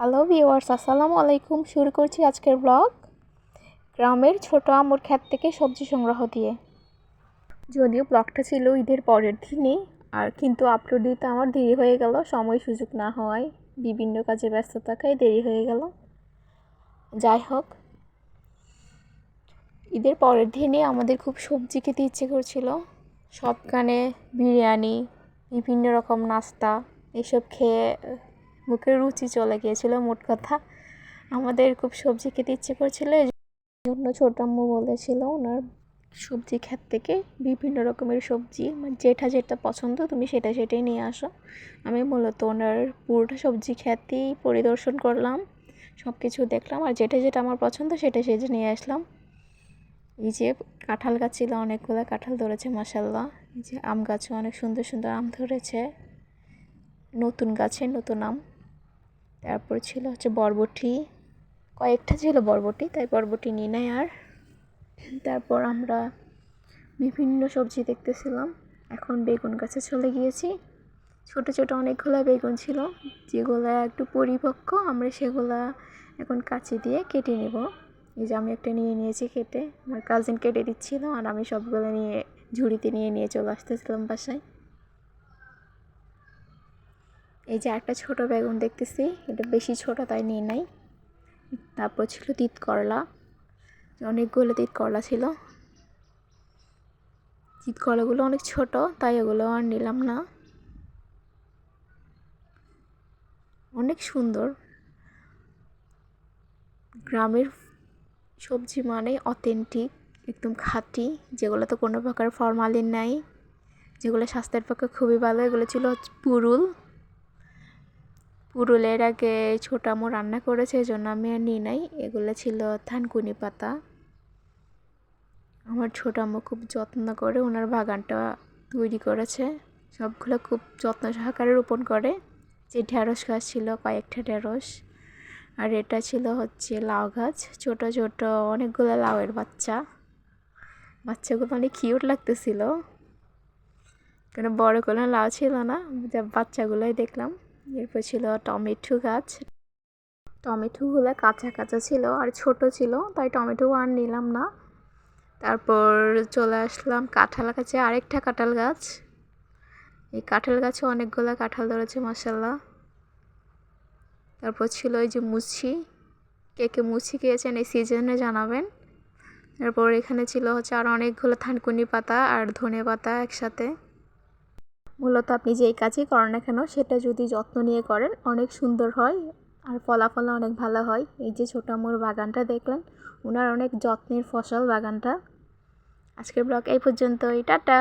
Hello viewers আসসালামু আলাইকুম শুরু করছি আজকের ব্লগ গ্রামের ছোট আমুর ক্ষেত থেকে সবজি সংগ্রহ দিয়ে। যদিও ব্লগটা ছিল ঈদের পরের দিনই, আর কিন্তু আপলোড দিতে আমার দেরি হয়ে গেল, সময় সুযোগ না হওয়ায় বিভিন্ন কাজে ব্যস্ত থাকায় দেরি হয়ে গেল। যাই হোক, ঈদের পরের দিনে আমাদের খুব সবজি খেতে ইচ্ছে করছিল। সবখানে বিরিয়ানি, বিভিন্ন রকম নাস্তা, এসব খেয়ে মুখের রুচি চলে গিয়েছিল, মোট কথা। আমাদের খুব সবজি খেতে ইচ্ছে করছিল জন্য ছোটাম্মু বলেছিল, ওনার সবজি ক্ষেত থেকে বিভিন্ন রকমের সবজি মানে যেটা যেটা পছন্দ তুমি সেটা সেটাই নিয়ে আসো। আমি মূলত ওনার পুরোটা সবজি ক্ষেতেই পরিদর্শন করলাম সব কিছু দেখলাম, আর যেটা যেটা আমার পছন্দ সেটা সেটা নিয়ে আসলাম। এই যে কাঁঠাল গাছ ছিল, অনেকগুলো কাঁঠাল ধরেছে মাসাল্লাহ এই যে আম গাছও অনেক সুন্দর সুন্দর আম ধরেছে। নতুন গাছে নতুন আম। তারপর ছিল হচ্ছে বরবটি। কয়েকটা ছিল বরবটি, তাই বরবটি নিয়ে নেয় আর। তারপর আমরা বিভিন্ন সবজি দেখতেছিলাম। এখন বেগুন গাছে চলে গিয়েছি। ছোট ছোট অনেকগুলো বেগুন ছিল, যেগুলো একটু পরিপক্ক, আমরা সেগুলা এখন কাঁচি দিয়ে কেটে নেব। এই যে আমি একটা নিয়ে নিয়েছি কেটে, আমার কাজিন কেটে দিচ্ছিল, আর আমি সবগুলো নিয়ে ঝুড়িতে নিয়ে নিয়ে চলে আসতেছিলাম বাসায়। এই যে একটা ছোট বেগুন দেখতেছি, এটা বেশি ছোট, তাই নিয়ে নাই। তারপর ছিল তিত করলা, অনেকগুলো তিত করলা ছিল। তিত করলাগুলো অনেক ছোট, তাই ওগুলো আর নিলাম না। অনেক সুন্দর। গ্রামের সবজি মানে অথেন্টিক একদম খাঁটি যেগুলোতে কোনো প্রকার ফরমালিন নাই, যেগুলো স্বাস্থ্যের পক্ষে খুবই ভালো, এগুলো ছিল পুরুল। পুরুলের আগে ছোটামো রান্না করেছে এই জন্য আমি আর নিই নাই। এগুলো ছিল থানকুনি পাতা। আমার ছোটামো খুব যত্ন করে ওনার বাগানটা তৈরি করেছে। সবগুলো খুব যত্ন সহকারে রোপণ করে। যে ঢেঁড়স গাছ ছিল, কয়েকটা ঢেঁড়স। আর এটা ছিল হচ্ছে লাউ গাছ। ছোট ছোট অনেকগুলো লাউয়ের বাচ্চা। বাচ্চাগুলো অনেক কিউট লাগতেছিল। কেন বড় কোনো লাউ ছিল না, যা বাচ্চাগুলোই দেখলাম। এরপর ছিল টমেটো গাছ। টমেটোগুলো কাঁচা কাঁচা ছিল আর ছোট ছিল, তাই টমেটো আর নিলাম না। তারপর চলে আসলাম কাঁঠাল গাছে, আরেকটা কাঁঠাল গাছ। এই কাঁঠাল গাছে অনেকগুলো কাঁঠাল ধরেছে মশাল্লা তারপর ছিল ওই যে মুছি। কে কে মুছি খেয়েছেন এই সিজনে জানাবেন। তারপর এখানে ছিল হচ্ছে আর অনেকগুলো থানকুনি পাতা আর ধনে পাতা একসাথে। মূলত আপনি যেই কাজই করেন না কেন, সেটা যদি যত্ন নিয়ে করেন, অনেক সুন্দর হয় আর ফলাফল অনেক ভালো হয়। এই যে ছোটো মোর বাগানটা দেখলেন ওনার অনেক যত্নের ফসল বাগানটা। আজকের ব্লগ এই পর্যন্তই, টাটা!